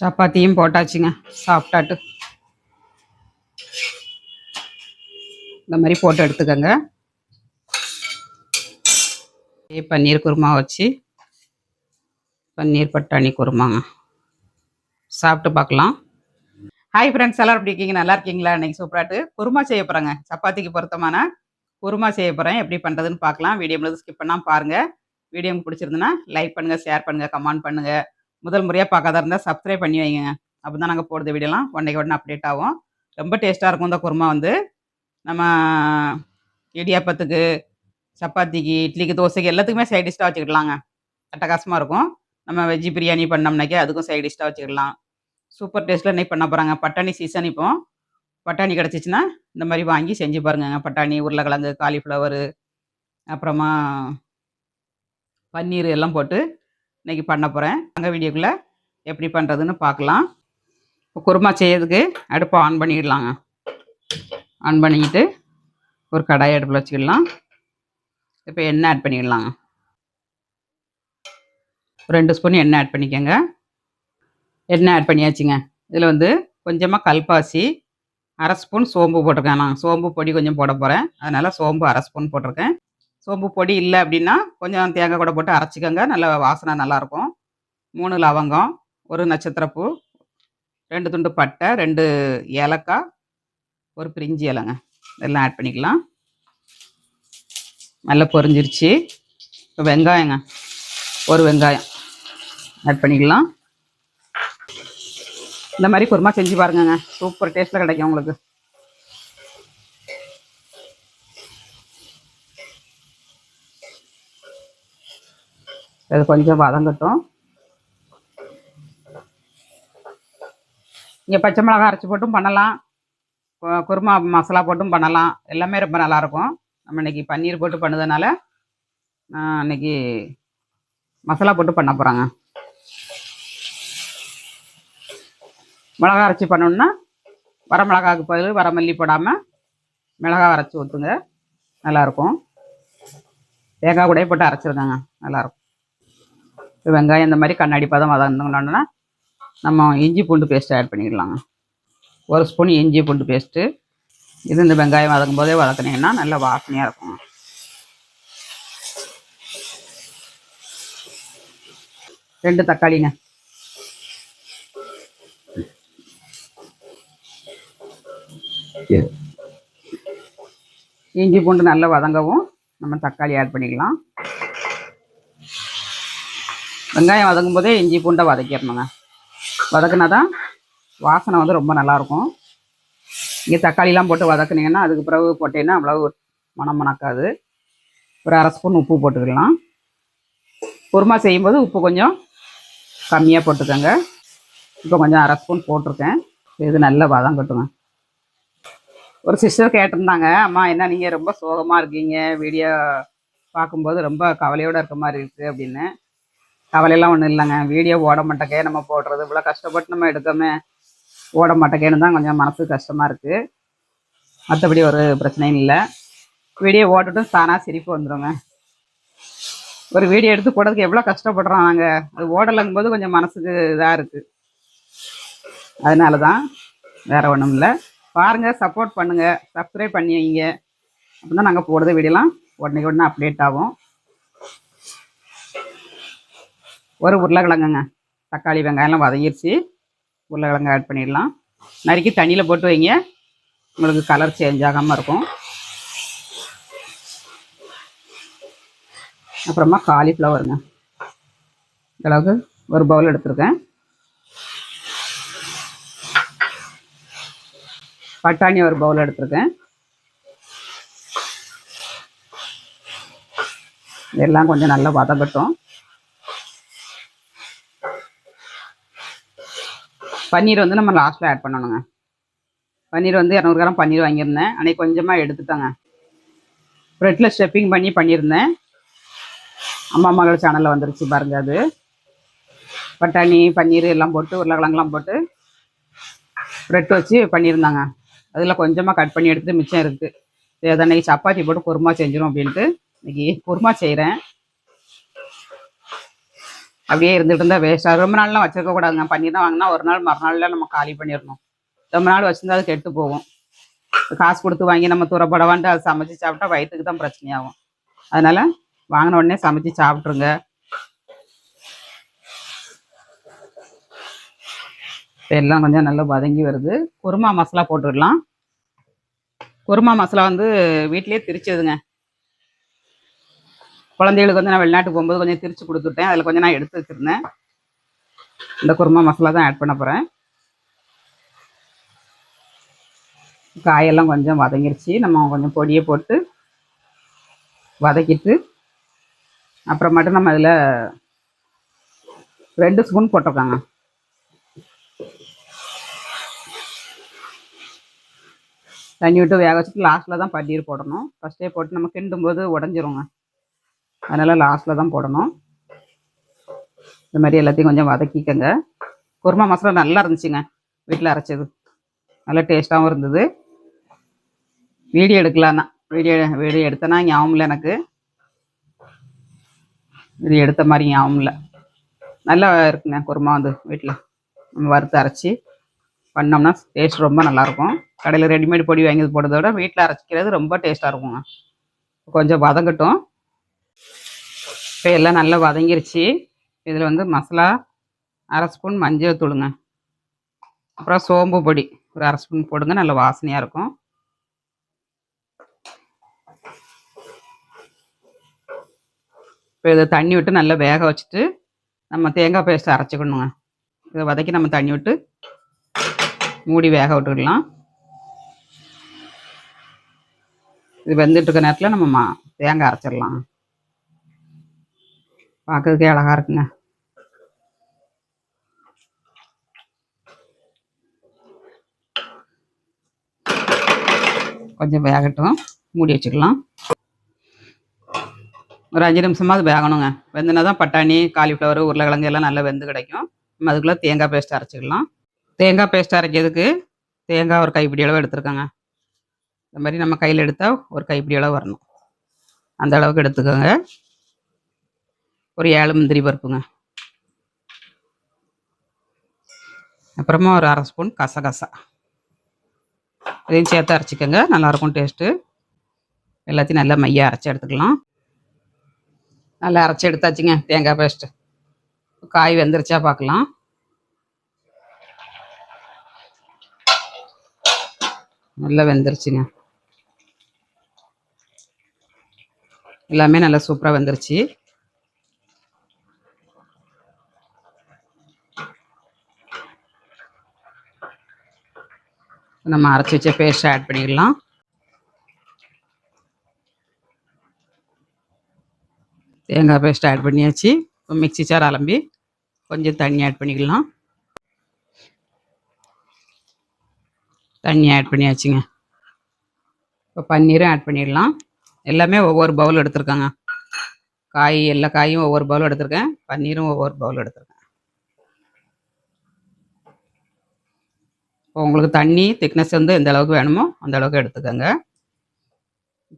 சப்பாத்தியும் போட்டாச்சுங்க சாப்பிட்டாட்டு. இந்த மாதிரி போட்டு எடுத்துக்கோங்க. பன்னீர் குருமா வச்சு பன்னீர் பட்டாணி குருமாங்க. சாப்பிட்டு பார்க்கலாம். ஹாய் ஃப்ரெண்ட்ஸ் எல்லாரும் எப்படி இருக்கீங்க? நல்லா இருக்கீங்களா? இன்னைக்கு சூப்பராட்டு. குருமா செய்ய போகிறேங்க சப்பாத்திக்கு பொருத்தமான குருமா செய்ய போகிறேன் எப்படி பண்ணுறதுன்னு பார்க்கலாம். வீடியோ முழுது ஸ்கிப் பண்ணால் பாருங்கள் வீடியோ பிடிச்சிருந்துன்னா லைக் பண்ணுங்கள் ஷேர் பண்ணுங்கள் கமெண்ட் பண்ணுங்கள் முதல் முறையாக பார்க்காத இருந்தால் சப்ஸ்கிரைப் பண்ணி வைங்க. அப்போ தான் நாங்கள் போடுற வீடியோலாம் உடனே உடனே அப்டேட் ஆகும். ரொம்ப டேஸ்ட்டாக இருக்கும் இந்த குருமா வந்து. நம்ம இடியாப்பத்துக்கு சப்பாத்திக்கு இட்லிக்கு தோசைக்கு எல்லாத்துக்குமே சைட் டிஷ்ஷாக வச்சுக்கலாங்க அட்டகாசமாக இருக்கும். நம்ம வெஜ்ஜி பிரியாணி பண்ணோம்னாக்கே அதுக்கும் சைட் டிஷ்ஷாக வச்சுக்கலாம் சூப்பர் டேஸ்ட்டில் இன்றைக்கி பண்ண போகிறாங்க பட்டாணி சீசன் இப்போ. பட்டாணி கிடச்சிச்சின்னா இந்த மாதிரி வாங்கி செஞ்சு பாருங்க பட்டாணி உருளைக்கிழங்கு காலிஃப்ளவரு அப்புறமா பன்னீர் எல்லாம் போட்டு இன்னைக்கு பண்ண போகிறேன் அங்கே வீடியோக்குள்ளே எப்படி பண்ணுறதுன்னு பார்க்கலாம். இப்போ குருமா செய்யறதுக்கு அடுப்பை ஆன் பண்ணிடலாங்க. ஆன் பண்ணிக்கிட்டு ஒரு கடாய் அடுப்பில் வச்சுக்கிடலாம் இப்போ எண்ணெய் ஆட் பண்ணிடலாங்க. ஒரு ரெண்டு ஸ்பூன் எண்ணெய் ஆட் பண்ணிக்கோங்க. எண்ணெய் ஆட் பண்ணியாச்சுங்க. இதில் வந்து கொஞ்சமாக கல்பாசி அரை ஸ்பூன் சோம்பு போட்டிருக்கேன் நான். சோம்பு பொடி கொஞ்சம் போட போகிறேன் அதனால் சோம்பு அரை ஸ்பூன் போட்டிருக்கேன். சோம்பு பொடி இல்லை அப்படின்னா கொஞ்சம் தேங்காய் கூட போட்டு அரைச்சிக்கோங்க. நல்ல வாசனை நல்லாயிருக்கும். மூணு லவங்கம் ஒரு நட்சத்திரப்பூ ரெண்டு துண்டு பட்டை ரெண்டு ஏலக்காய் ஒரு பிரிஞ்சி இலைங்க. இதெல்லாம் ஆட் பண்ணிக்கலாம். நல்லா பொரிஞ்சிருச்சு. இப்போ வெங்காயங்க ஒரு வெங்காயம் ஆட் பண்ணிக்கலாம். இந்த மாதிரி குருமா செஞ்சு பாருங்கங்க. சூப்பர் டேஸ்ட்டில் கிடைக்கும் உங்களுக்கு. இது கொஞ்சம் வதங்கட்டும். இங்கே பச்சை மிளகாய் அரைச்சி போட்டும் பண்ணலாம். குருமா மசாலா போட்டும் பண்ணலாம். எல்லாமே ரொம்ப நல்லாயிருக்கும் நம்ம இன்றைக்கி பன்னீர் போட்டு பண்ணதுனால நான் இன்னைக்கு மசாலா போட்டு பண்ண போகிறாங்க மிளகா அரைச்சி பண்ணணுன்னா வர மிளகாவுக்கு பதில் வரமல்லி போடாமல் மிளகா அரைச்சி ஊற்றுங்க நல்லாயிருக்கும் தேங்காய் கூட போட்டு அரைச்சிருக்காங்க நல்லாயிருக்கும் வெங்காயம் இந்த மாதிரி கண்ணாடி பதம் வதங்கினோன்னா நம்ம இஞ்சி பூண்டு பேஸ்ட் ஆட் பண்ணிடலாங்க ஒரு ஸ்பூன் இஞ்சி பூண்டு பேஸ்ட்டு இது இந்த வெங்காயம் வதக்கும் போதே வதக்குனீங்கன்னா நல்ல வாசனையாக இருக்கும். ரெண்டு தக்காளிங்க. இஞ்சி பூண்டு நல்லா வதங்கவும் நம்ம தக்காளி ஆட் பண்ணிக்கலாம். வெங்காயம் வதங்கும் போதே இஞ்சி பூண்டை வதக்கிடணுங்க. வதக்குனா தான் வாசனை வந்து ரொம்ப நல்லாயிருக்கும். இங்கே தக்காளிலாம் போட்டு வதக்குனீங்கன்னா அதுக்கு பிறகு போட்டீங்கன்னா அவ்வளவு மனம் மணக்காது. ஒரு அரை ஸ்பூன் உப்பு போட்டுக்கலாம். குருமா செய்யும்போது உப்பு கொஞ்சம் கம்மியாக போட்டுக்கோங்க. இப்போ கொஞ்சம் அரை ஸ்பூன் போட்டிருக்கேன். இது நல்லா வதங்கட்டுங்க ஒரு சிஸ்டர் கேட்டிருந்தாங்க அம்மா என்ன நீங்கள் ரொம்ப சோகமாக இருக்கீங்க? வீடியோ பார்க்கும்போது ரொம்ப கவலையோடு இருக்க மாதிரி இருக்குது அப்படின்னு. கவலையெல்லாம் ஒன்றும் இல்லைங்க. வீடியோ ஓட மாட்டேக்கே நம்ம போடுறது. இவ்வளோ கஷ்டப்பட்டு நம்ம எடுக்கமே ஓட மாட்டேக்கேன்னு தான் கொஞ்சம் மனசு கஷ்டமாக இருக்குது மற்றபடி ஒரு பிரச்சனையும் இல்லை. வீடியோ ஓட்டுட்டும் தானாக சிரிப்பு வந்துடுங்க ஒரு வீடியோ எடுத்து போடுறதுக்கு எவ்வளோ கஷ்டப்படுறோம் நாங்கள் அது ஓடலைங்கும் போது கொஞ்சம் மனசுக்கு இதாக இருக்குது அதனால தான் வேறு ஒன்றும் இல்லை. பாருங்கள் சப்போர்ட் பண்ணுங்கள் சப்ஸ்கிரைப் பண்ணி வைங்க அப்போ தான் நாங்கள் போடுறது வீடியோலாம் உடனே உடனே அப்டேட் ஆகும். ஒரு உருளைக்கிழங்குங்க. தக்காளி வெங்காயம்லாம் வதங்கிருச்சு. உருளைக்கிழங்கு ஆட் பண்ணிடலாம். நறுக்கி தண்ணியில் போட்டு வைங்க. உங்களுக்கு கலர் சேஞ்ச் ஆகாமல் இருக்கும். அப்புறமா காலிஃப்ளவருங்க இந்தளவுக்கு ஒரு பவுல் எடுத்திருக்கேன். பட்டாணி ஒரு பவுல் எடுத்திருக்கேன். இதெல்லாம் கொஞ்சம் நல்லா வதங்கட்டும். பன்னீர் வந்து நம்ம லாஸ்ட்டில் ஆட் பண்ணணுங்க. பன்னீர் வந்து இரநூறு கிராம் பன்னீர் வாங்கியிருந்தேன். அன்னைக்கு கொஞ்சமாக எடுத்துட்டேங்க. ப்ரெட்டில் ஸ்டெப்பிங் பண்ணி பண்ணியிருந்தேன். அம்மா மகள் சேனலில் வந்துருச்சு பாருங்க அது. பட்டாணி பன்னீர் எல்லாம் போட்டு உருளைக்கிழங்குலாம் போட்டு ப்ரெட் வச்சு பண்ணியிருந்தாங்க. அதில் கொஞ்சமாக கட் பண்ணி எடுத்துட்டு மிச்சம் இருக்குது இதை அன்னைக்கு சப்பாத்தி போட்டு குருமா செஞ்சிடும் அப்படின்ட்டு. இன்னைக்கு குருமா செய்கிறேன் அப்படியே இருந்துட்டு இருந்தால் வேஸ்ட்டாக ரொம்ப நாள்லாம் வச்சிருக்க கூடாதுங்க. பண்ணி தான் வாங்கினா ஒரு நாள் மறுநாள்ல நம்ம காலி பண்ணிடணும். ரொம்ப நாள் வச்சிருந்தா அது கெட்டு போகும். காசு கொடுத்து வாங்கி நம்ம துறப்படவான்ட்டு அது சமைச்சு சாப்பிட்டா வயிற்றுக்கு தான் பிரச்சனையாகும். அதனால வாங்கின உடனே சமைச்சு சாப்பிட்ருங்க எல்லாம் கொஞ்சம் நல்லா வதங்கி வருது. குருமா மசாலா போட்டுடலாம். குருமா மசாலா வந்து வீட்டிலே திரிச்சதுங்க. குழந்தைகளுக்கு வந்து நான் வெளிநாட்டுக்கு போகும்போது கொஞ்சம் திரிச்சு கொடுத்துட்டேன். அதில் கொஞ்சம் நான் எடுத்து வச்சிருந்தேன். இந்த குருமா மசாலா தான் ஆட் பண்ண போகிறேன் காயெல்லாம் கொஞ்சம் வதங்கிருச்சு. நம்ம கொஞ்சம் பொடியை போட்டு வதக்கிட்டு அப்புறமேட்டு நம்ம அதில் ரெண்டு ஸ்பூன் போட்டிருக்காங்க. தண்ணி விட்டு வேக வச்சுட்டு லாஸ்ட்டில் தான் பன்னீர் போடணும். ஃபஸ்ட்டே போட்டு நம்ம கிண்டும்போது உடஞ்சிருங்க. அதனால் லாஸ்ட்டில் தான் போடணும். இந்த மாதிரி எல்லாத்தையும் கொஞ்சம் வதக்கிக்கங்க. குருமா மசாலா நல்லா இருந்துச்சுங்க. வீட்டில் அரைச்சது. நல்லா டேஸ்ட்டாகவும் இருந்தது. வீடியோ எடுக்கலாம் தான் வீடியோ வீடியோ எடுத்தேன்னா ஞாபகம் இல்லை எனக்கு. வீடியோ எடுத்த மாதிரி ஞாபகம் இல்லை. நல்லா இருக்குங்க குருமா வந்து வீட்டில் நம்ம வறுத்து அரைச்சி பண்ணோம்னா டேஸ்ட் ரொம்ப நல்லாயிருக்கும். கடையில் ரெடிமேட் பொடி வாங்கி போடுறத விட வீட்டில் அரைச்சிக்கிறது ரொம்ப டேஸ்ட்டாக இருக்குங்க. கொஞ்சம் வதங்கட்டும். இப்போ எல்லாம் நல்லா வதங்கிருச்சு. இதில் வந்து மசாலா அரை ஸ்பூன் மஞ்சள் தூளுங்க. அப்புறம் சோம்பு பொடி ஒரு அரை ஸ்பூன் போடுங்க நல்ல வாசனையாக இருக்கும். இப்போ இதை தண்ணி விட்டு நல்லா வேக வச்சுட்டு நம்ம தேங்காய் பேஸ்ட் அரைச்சிக்கணுங்க. இதை வதக்கி நம்ம தண்ணி விட்டு மூடி வேக விட்டுக்கலாம் இது வெந்துட்டு இருக்க நேரத்தில் நம்ம மா தேங்காய் அரைச்சிடலாம். பார்க்கறதுக்கே அழகா இருக்குங்க. கொஞ்சம் வேகட்டும். மூடி வச்சுக்கலாம். ஒரு அஞ்சு நிமிஷமாவது வேகணுங்க. வெந்துனா தான் பட்டாணி காலிஃப்ளவர் உருளைக்கிழங்கு எல்லாம் நல்லா வெந்து கிடைக்கும். நம்ம அதுக்குள்ளே தேங்காய் பேஸ்ட் அரைச்சிக்கலாம். தேங்காய் பேஸ்ட் அரைக்கிறதுக்கு தேங்காய் ஒரு கைப்பிடி அளவு எடுத்துருக்கோங்க. இந்த மாதிரி நம்ம கையில் எடுத்தால் ஒரு கைப்பிடி அளவு வரணும். அந்த அளவுக்கு எடுத்துக்கோங்க. ஒரு ஏழு முந்திரி பருப்புங்க. அப்புறமா ஒரு அரை ஸ்பூன் கசகசா. இதையும் சேர்த்து அரைச்சிக்கோங்க. நல்லாயிருக்கும் டேஸ்ட்டு. எல்லாத்தையும் நல்லா மையாக அரைச்சி எடுத்துக்கலாம். நல்லா அரைச்சி எடுத்தாச்சுங்க. தேங்காய் பேஸ்ட்டு காய் வெந்துருச்சா பார்க்கலாம். நல்லா வெந்துருச்சுங்க. எல்லாமே நல்லா சூப்பராக வெந்துருச்சு. நம்ம அரைச்சி வச்ச பேஸ்ட் ஆட் பண்ணிடலாம். தேங்காய் பேஸ்ட் ஆட் பண்ணியாச்சு. இப்போ மிக்ஸி சார் அலம்பி கொஞ்சம் தண்ணி ஆட் பண்ணிக்கலாம். தண்ணி ஆட் பண்ணியாச்சுங்க. இப்போ பன்னீரும் ஆட் பண்ணிடலாம். எல்லாமே ஒவ்வொரு பவுல் எடுத்திருக்காங்க. காய் எல்லா காயும் ஒவ்வொரு பவுல் எடுத்திருக்கேன். பன்னீரும் ஒவ்வொரு பவுல் எடுத்திருக்கேன். உங்களுக்கு தண்ணி திக்னஸ் வந்து எந்த அளவுக்கு வேணுமோ அந்த அளவுக்கு எடுத்துக்கோங்க.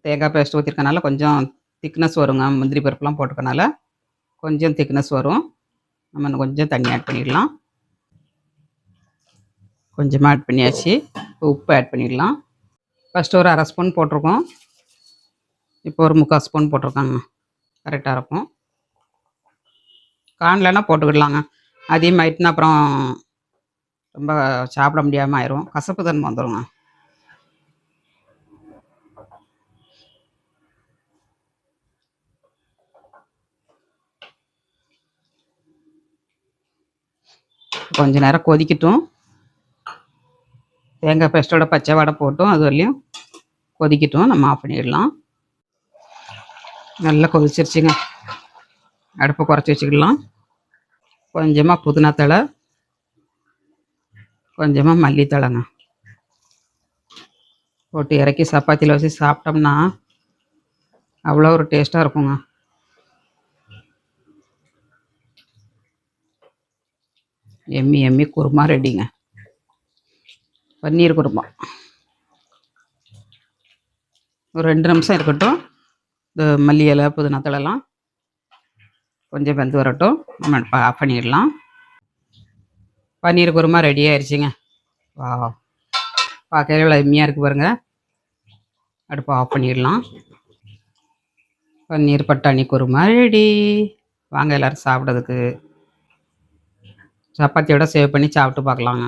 தேங்காய் பேஸ்ட் ஊற்றிருக்கனால கொஞ்சம் திக்னஸ் வருங்க. முந்திரி பருப்புலாம் போட்டுக்கனால கொஞ்சம் திக்னஸ் வரும். நம்ம இன்னும் கொஞ்சம் தண்ணி ஆட் பண்ணிடலாம். கொஞ்சமாக ஆட் பண்ணியாச்சு. இப்போ உப்பு ஆட் பண்ணிடலாம். ஃபஸ்ட்டு ஒரு அரை ஸ்பூன் போட்டிருக்கோம். இப்போ ஒரு முக்கால் ஸ்பூன் போட்டிருக்காங்க கரெக்டாக இருக்கும். காணலைன்னா போட்டுக்கிடலாங்க அதிகமாயிட்டுனா அப்புறம் ரொம்ப சாப்பிட முடியாமல் ஆயிரும் கசப்பு தன்மை வந்துடுங்க கொஞ்ச நேரம் கொதிக்கட்டும். தேங்காய் பேஸ்ட்டோட பச்சை வடை போட்டும். அது வரலையும் கொதிக்கட்டும். நம்ம ஆஃப் பண்ணிடலாம். நல்லா கொதிச்சிருச்சுங்க. அடுப்பை குறைச்சி வச்சுக்கலாம். கொஞ்சமாக புதினா தழை. கொஞ்சமாக மல்லித்தழைங்க போட்டு இறக்கி சப்பாத்தியில் வச்சு சாப்பிட்டோம்னா அவ்வளோ ஒரு டேஸ்ட்டாக இருக்குங்க. எம்மி எம்மி குருமா ரெடிங்க. பன்னீர் குருமா. ஒரு ரெண்டு நிமிஷம் இருக்கட்டும். இந்த மல்லி இலை புதினா கொஞ்சம் வெந்து வரட்டும். நம்ம ஆஃப் பண்ணிடலாம். பன்னீர் குருமா ரெடி ஆயிடுச்சுங்க வா பார்க்கவே இவ்வளோ எம்மியாக இருக்குது பாருங்கள் அடுப்பு ஆஃப் பண்ணிடலாம். பன்னீர் பட்டாணி குருமா ரெடி வாங்க எல்லோரும் சாப்பிட்றதுக்கு. சப்பாத்தியோட சேவ் பண்ணி சாப்பிட்டு பார்க்கலாங்க.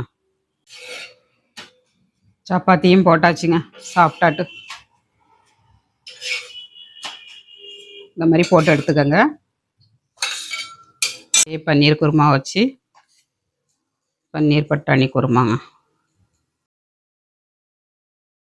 சப்பாத்தியும் போட்டாச்சுங்க. சாப்பிட்டாட்டு. இந்த மாதிரி போட்டு எடுத்துக்கோங்க. பன்னீர் குருமா வச்சு பன்னீர் பட்டாணி குருமாங்க